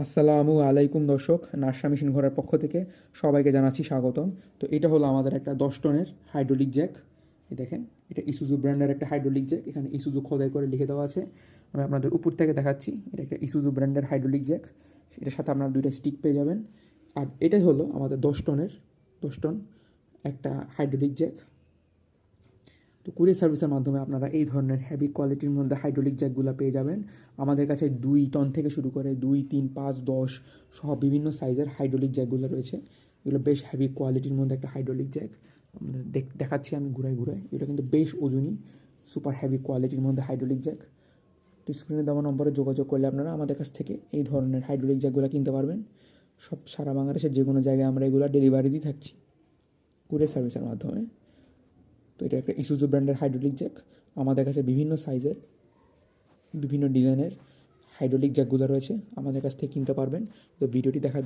আসসালামু আলাইকুম দর্শক, নাসা মেশিন ঘরের পক্ষ থেকে সবাইকে জানাচ্ছি স্বাগতম। তো এটা হলো আমাদের একটা দশ টনের হাইড্রোলিক জ্যাক। এই দেখেন, এটা ইসুজু ব্র্যান্ডের একটা হাইড্রোলিক জ্যাক। এখানে ইসুজু খোদাই করে লিখে দেওয়া আছে। আমি আপনাদের উপর থেকে দেখাচ্ছি, এটা একটা ইসুজু ব্র্যান্ডের হাইড্রোলিক জ্যাক। এটার সাথে আপনারা দুইটা স্টিক পেয়ে যাবেন। আর এটাই হলো আমাদের দশ টনের, দশ টন একটা হাইড্রোলিক জ্যাক। তো কুরিয়ার সার্ভিসের মাধ্যমে আপনারা এই ধরনের হেভি কোয়ালিটির মধ্যে হাইড্রোলিক জ্যাকগুলো পেয়ে যাবেন। আমাদের কাছে দুই টন থেকে শুরু করে দুই, তিন, পাঁচ, দশ সহ বিভিন্ন সাইজের হাইড্রোলিক জ্যাকগুলো রয়েছে। এগুলো বেশ হেভি কোয়ালিটির মধ্যে একটা হাইড্রোলিক জ্যাক দেখাচ্ছি আমি ঘুরাই ঘুরাই এটা কিন্তু বেশ ওজনই সুপার হেভি কোয়ালিটির মধ্যে হাইড্রোলিক জ্যাক তো স্ক্রিনে দেওয়া নম্বরে যোগাযোগ করলে আপনারা আমাদের কাছ থেকে এই ধরনের হাইড্রোলিক জ্যাকগুলো কিনতে পারবেন। সব সারা বাংলাদেশের যে কোনো জায়গায় আমরা এগুলো ডেলিভারি দিয়ে থাকছি। কুরিয়ার সার্ভিসের মাধ্যমে। এটা একটা ইসুজু ব্র্যান্ডের হাইড্রোলিক জ্যাক আমাদের কাছে বিভিন্ন সাইজের বিভিন্ন ডিজাইনের হাইড্রোলিক জ্যাকগুলো রয়েছে। আমাদের কাছ থেকে কিনতে পারবেন। তো ভিডিওটি দেখা